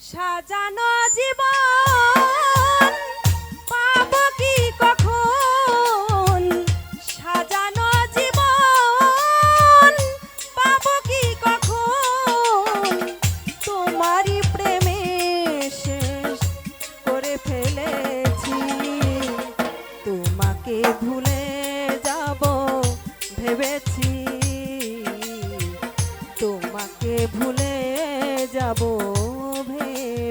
সাজানো জীবন, পাব কি কখন? সাজানো জীবন, পাব কি কখন? তোমারই প্রেমে শেষ করে ফেলেছি। তোমাকে ভুলে যাব ভেবেছি। তোমাকে ভুলে যাব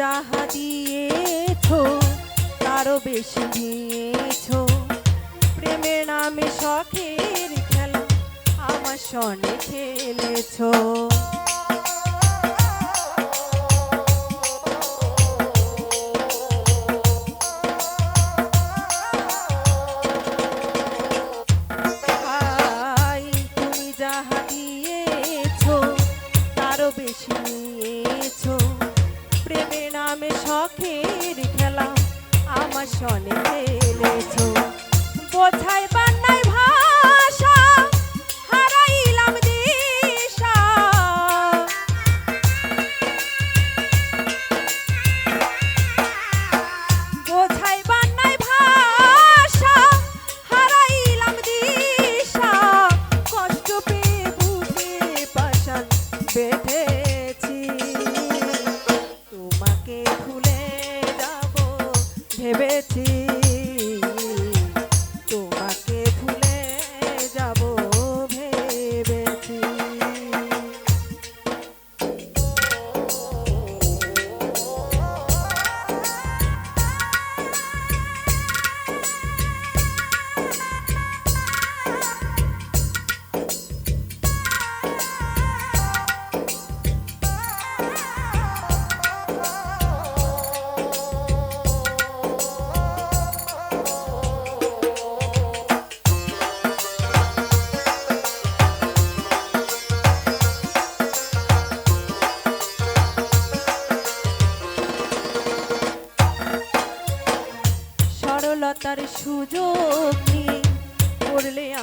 যাহা দিয়েছ তারও বেশি দিয়েছ। প্রেমের নামে শখের খেলা আমার সনে খেলেছ। বেশি নিয়েছো শখের খেলা আমার সনে ফেলেছ বোঝাই বান্নাই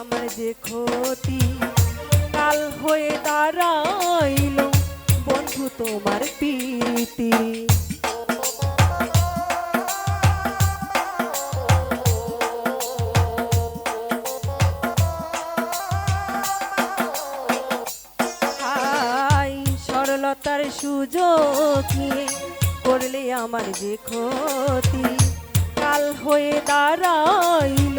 আমার যে ক্ষতি, কাল হয়ে দাঁড়াইল বন্ধু তোমার প্রীতি। সরলতার সুযোগ করলে আমার যে ক্ষতি, কাল হয়ে দাঁড়াইল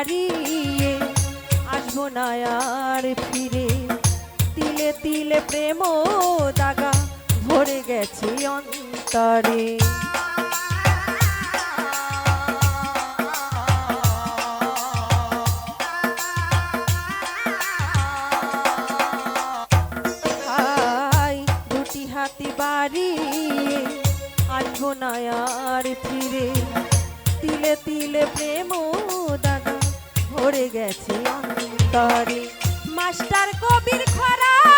হারিয়ে আসব না আর ফিরে। তিলে তিলে প্রেম দাগা ভরে গেছে অন্তরে। আর ফিরে। তিলে তিলে প্রেম ভরে গেছে অন্তরে। মাস্টার কবির খরা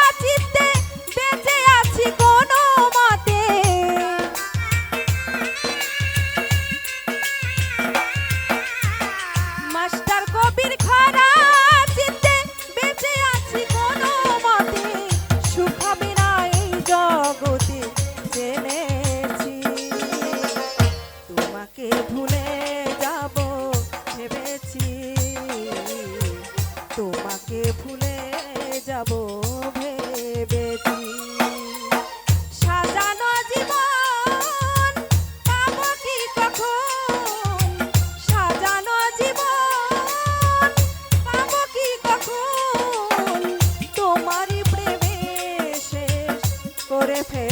FM.